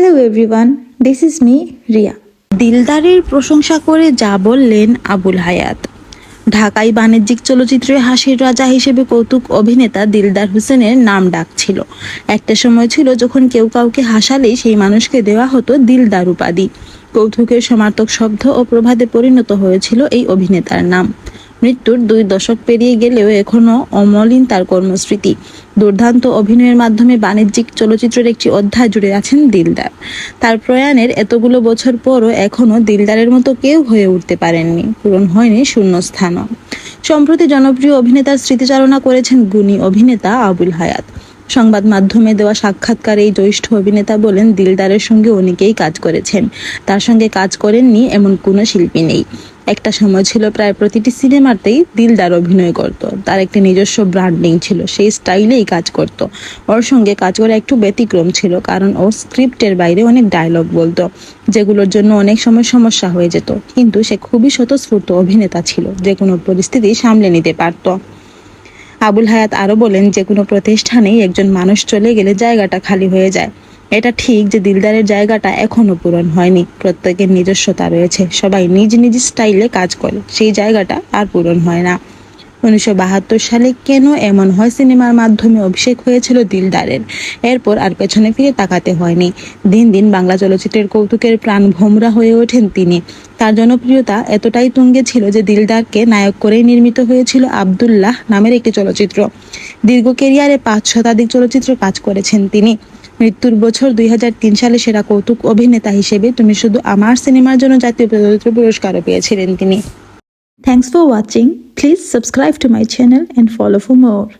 Hello everyone this is me Riya দিলদারের প্রশংসা করে যা বললেন আবুল হায়াত। ঢাকাই বাণিজ্যিক চলচ্চিত্রে হাসির রাজা হিসেবে কৌতুক অভিনেতা দিলদার হোসেনের নাম ডাক ছিল। একটা সময় ছিল যখন কেউ কাউকে হাসালেই সেই মানুষকে দেওয়া হতো দিলদার উপাধি। কৌতুকের সমার্থক শব্দ ও প্রভাতে পরিণত হয়েছিল এই অভিনেতার নাম। মৃত্যুর দুই দশক পেরিয়ে গেলেও এখনও অমলিন তার কর্মস্মৃতি। দুর্দান্ত অভিনয়ের মাধ্যমে বাণিজ্যিক চলচ্চিত্রের একটি অধ্যায় জুড়ে আছেন দিলদার। তার প্রয়াণের এতগুলো বছর পরও এখনও দিলদারের মতো কেউ হয়ে উঠতে পারেননি, পূরণ হয়নি শূন্যস্থানও। সম্প্রতি জনপ্রিয় অভিনেতার স্মৃতিচারণা করেছেন গুণী অভিনেতা আবুল হায়াত। সংবাদ মাধ্যমে দেওয়া সাক্ষাৎকারে এই জ্যৈষ্ঠ অভিনেতা বলেন, দিলদারের সঙ্গে অনেকেই কাজ করেছেন। তার সঙ্গে কাজ করেননি এমন কোনো শিল্পী নেই। একটা সময় ছিল প্রায় প্রতিটি সিনেমাতেই দিলদার অভিনয় করত। তার একটি নিজস্ব ব্র্যান্ডিং ছিল, সেই স্টাইলেই কাজ করত। ওর সঙ্গে কাজ করা একটু ব্যতিক্রম ছিল, কারণ ও স্ক্রিপ্টের বাইরে অনেক ডায়লগ বলতো, যেগুলোর জন্য অনেক সময় সমস্যা হয়ে যেত। কিন্তু সে খুবই স্বতঃস্ফূর্ত অভিনেতা ছিল, যে কোনো পরিস্থিতি সামলে নিতে পারতো। আবুল হায়াত আরও বলেন, যে কোনো প্রতিষ্ঠানেই একজন মানুষ চলে গেলে জায়গাটা খালি হয়ে যায়। এটা ঠিক যে দিলদারের জায়গাটা এখনও পূরণ হয়নি। প্রত্যেকের নিজস্বতা রয়েছে। সবাই নিজ নিজ স্টাইলে কাজ করে। সেই জায়গাটা আর পূরণ হয় না। উনিশশো বাহাত্তর সালে কেন এমন হয় সিনেমার মাধ্যমে অভিষেক হয়েছিল দিলদারের? এরপর আর পেছনে ফিরে তাকাতে হয়নি। দিন দিন বাংলা চলচ্চিত্রের কৌতুকের প্রাণ ভোমরা হয়ে ওঠেন তিনি। তার জনপ্রিয়তা এতটাই তুঙ্গে ছিল যে দিলদারকে নায়ক করেই নির্মিত হয়েছিল আব্দুল্লাহ নামের একটি চলচ্চিত্র। দীর্ঘ কেরিয়ারে পাঁচ শতাধিক চলচ্চিত্র কাজ করেছেন তিনি। মৃত্যুর বছর দুই হাজার তিন সালে সেরা কৌতুক অভিনেতা হিসেবে তুমি শুধু আমার সিনেমার জন্য জাতীয় চলচ্চিত্র পুরস্কারও পেয়েছিলেন তিনি। Thanks for watching. Please subscribe to my channel and follow for more.